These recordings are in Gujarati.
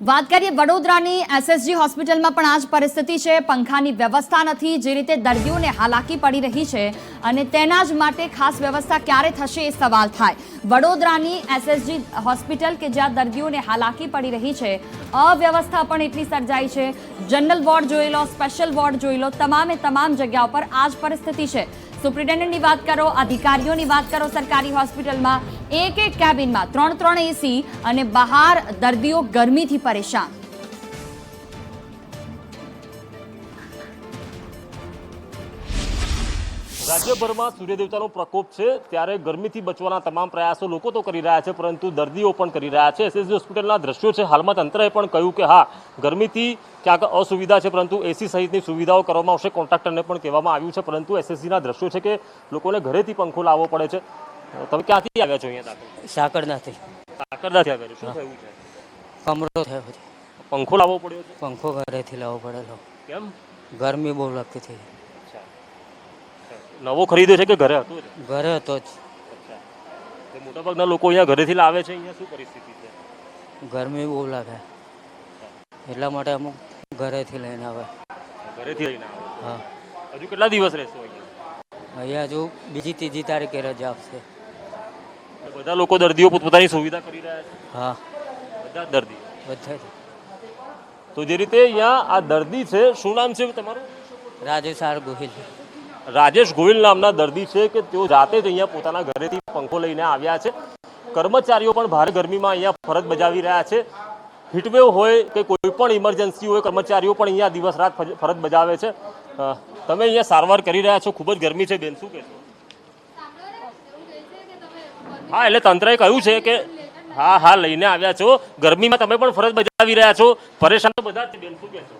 વાત કરીએ વડોદરાની એસએસજી હોસ્પિટલમાં પણ આ જ પરિસ્થિતિ છે. પંખાની વ્યવસ્થા નથી. જે રીતે દર્દીઓને હાલાકી પડી રહી છે અને તેના જ માટે ખાસ વ્યવસ્થા ક્યારે થશે એ સવાલ થાય. વડોદરાની એસએસજી હોસ્પિટલ કે જ્યાં દર્દીઓને હાલાકી પડી રહી છે, અવ્યવસ્થા પણ એટલી સર્જાઈ છે. જનરલ વોર્ડ જોઈ લો, સ્પેશિયલ વોર્ડ જોઈ લો, તમામે તમામ જગ્યાઓ પર આ જ પરિસ્થિતિ છે. સુપ્રિન્ટેન્ડન્ટની વાત કરો, અધિકારીઓની વાત કરો સરકારી હોસ્પિટલમાં, એક એક કેબિનમાં ત્રણ ત્રણ એસી અને બહાર દર્દીઓ ગરમીથી પરેશાન. રાજ્યભરમાં સૂર્યદેવતાનો પ્રકોપ છે ત્યારે ગરમીથી બચવાના તમામ પ્રયાસો લોકો તો કરી રહ્યા છે પરંતુ દર્દીઓ પણ કરી રહ્યા છે. એસએસજી હોસ્પિટલના દ્રશ્યો છે. હાલમાં તંત્રએ પણ કહ્યું કે હા ગરમીથી ક્યાંક અસુવિધા છે પરંતુ એસી સહિતની સુવિધાઓ કરવામાં આવશે કોન્ટ્રાક્ટરને પણ કહેવામાં આવ્યું છે. પરંતુ એસએસજીના દ્રશ્યો છે કે લોકોને ઘરેથી પંખો લાવવો પડે છે. તમે ક્યાંથી આવ્યા છો અહીંયા દાખલ? સાકરનાથી કાકરદાથી આવ્યા છો. શું થયું છે? કમરો થયો છે. પંખો લાવવો પડ્યો છે? પંખો ઘરેથી લાવવો પડેલો. કેમ? ગરમી બહુ લાગતી હતી. નવો ખરીદ્યો છે કે ઘરે હતો ઘરે હતો જ. તે મોટાભાગના લોકો અહીંયા ઘરેથી લાવે છે અહીંયા શું પરિસ્થિતિ છે? ગરમી બહુ લાગે. એટલા માટે અમુક ઘરેથી લઈને આવે. ઘરેથી લઈને આવે. હા. હજુ કેટલા દિવસ રહેશો અહીંયા? અહીંયા હજુ બીજી ત્રીજી તારીખે રજા આપશે. બધા લોકો દર્દીઓ પોતપોતાની સુવિધા કરી રહ્યા છે? હા. બધા દર્દી બધા તો જે રીતે અહીંયા આ દર્દી છે શું નામ છે તમારું? રાજેશ આર ગોહિલ. રાજેશ ગોહિલ નામના દર્દી છે કે તેઓ જાતે જ અહીંયા પોતાના ઘરેથી પંખો લઈને આવ્યા છે. કર્મચારીઓ પણ ભારે ગરમીમાં અહીંયા ફરજ બજાવી રહ્યા છે. હીટવેવ હોય કે કોઈ પણ ઇમરજન્સી હોય, કર્મચારીઓ પણ અહીંયા દિવસ રાત ફરજ બજાવે છે. તમે અહીંયા સારવાર કરી રહ્યા છો. ખૂબ જ ગરમી છે. બેન, શું કહેશો? હા, એટલે તંત્રએ કહ્યું છે કે હા હા, લઈને આવ્યા છો. ગરમીમાં તમે પણ ફરજ બજાવી રહ્યા છો. પરેશાન તો બધા જ છે. બેન, શું કહેશો?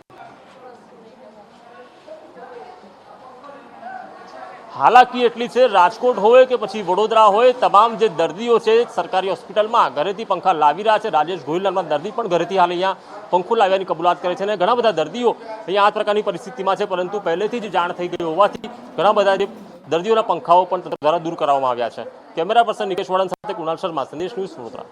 હાલાકી એટલી છે, રાજકોટ હોય કે પછી વડોદરા હોય, તમામ જે દર્દીઓ છે સરકારી હોસ્પિટલમાં ઘરેથી પંખા લાવી રહ્યા છે. રાજેશ ગોહિલ દર્દી પણ ઘરેથી હાલ અહીંયા પંખો લાવ્યાની કબૂલાત કરે છે અને ઘણા બધા દર્દીઓ અહીંયા આ પ્રકારની પરિસ્થિતિમાં છે, પરંતુ પહેલેથી જ જાણ થઈ ગઈ હોવાથી ઘણા બધા જે દર્દીઓના પંખાઓ પણ દ્વારા દૂર કરવામાં આવ્યા છે. કેમેરા પર્સન નિકેશ વડન સાથે કુણાલ શર્મા, સંદેશ ન્યૂઝ વડોદરા.